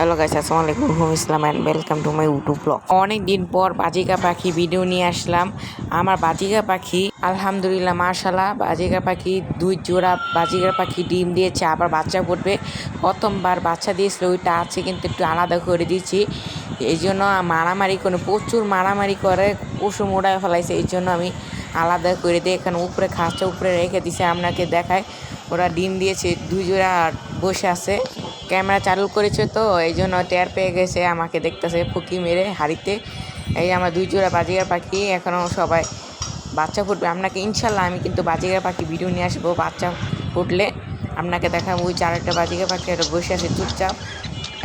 Hello guys, আসসালামু আলাইকুম। হুম Islam and welcome to my YouTube blog অনেক দিন পর বাজিকা পাখি ভিডিও নিয়ে আসলাম। আমার বাজিকা পাখি, আলহামদুলিল্লাহ মার্শাল্লাহ বাজিকা পাখি, দুই জোড়া বাজিকা পাখি ডিম দিয়েছে, আবার বাচ্চা ফুটবে প্রথমবার বাচ্চা দিয়েছিল, ওইটা আছে, কিন্তু একটু আলাদা করে দিয়েছি। এই জন্য মারামারি করে প্রচুর মারামারি করে পশু মোড়ায় ফেলাইছে, এই জন্য আমি আলাদা করে দিয়ে এখানে উপরে খাঁচা উপরে রেখে দিছে আপনাকে দেখায় ওরা ডিম দিয়েছে, দুই জোড়া বসে আছে। ক্যামেরা চালু করেছে তো, এই জন্য টের পেয়ে গেছে, আমাকে দেখতেছে ফুকি মেরে হাড়িতে। এই আমার দুই জোড়া বাজিগার পাখি এখনও সবাই বাচ্চা ফুটবে। আপনাকে ইনশাল্লাহ আমি কিন্তু বাজিগার পাখি ভিডিও নিয়ে আসব, বাচ্চা ফুটলে আপনাকে দেখাবো ওই চার একটা বাজিগার পাখি একটা বসে আছে চুপচাপ।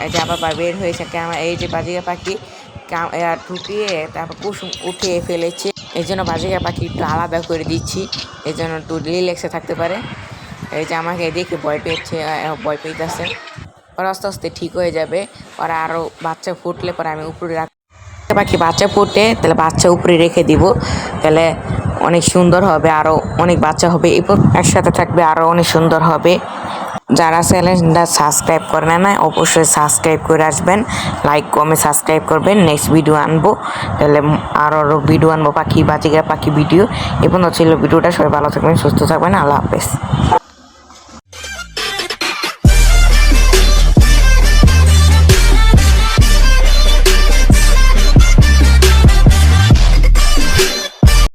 এই যে আবার বের হয়েছে ক্যামেরা, এই যে বাজিগার পাখি ঠুকিয়ে তারপর কুসুম উঠিয়ে ফেলেছে। এই জন্য বাজিগার পাখি একটু আলাদা করে দিচ্ছি, এই জন্য একটু রিল্যাক্সে থাকতে পারে। এই যে আমাকে দেখে ভয় পেয়েছে ভয় পেয়েছে ওরা আস্তে আস্তে ঠিক হয়ে যাবে। ওরা আরও বাচ্চা ফুটলে পরে আমি উপরে রাখ পাখি বাচ্চা ফুটে, তাহলে বাচ্চা উপরে রেখে দিব। তাহলে অনেক সুন্দর হবে আরও অনেক বাচ্চা হবে। এরপর একসাথে থাকবে আরও অনেক সুন্দর হবে। যারা চ্যানেলটা সাবস্ক্রাইব করে না অবশ্যই সাবস্ক্রাইব করে আসবেন। লাইক কমে সাবস্ক্রাইব করবেন। নেক্সট ভিডিও আনব। তাহলে আরও আরও ভিডিও আনব, পাখি বাচিকা পাখি ভিডিও এবং হচ্ছিল ভিডিওটা। সবাই ভালো থাকবেন, সুস্থ থাকবেন। আল্লাহ হাফেজ।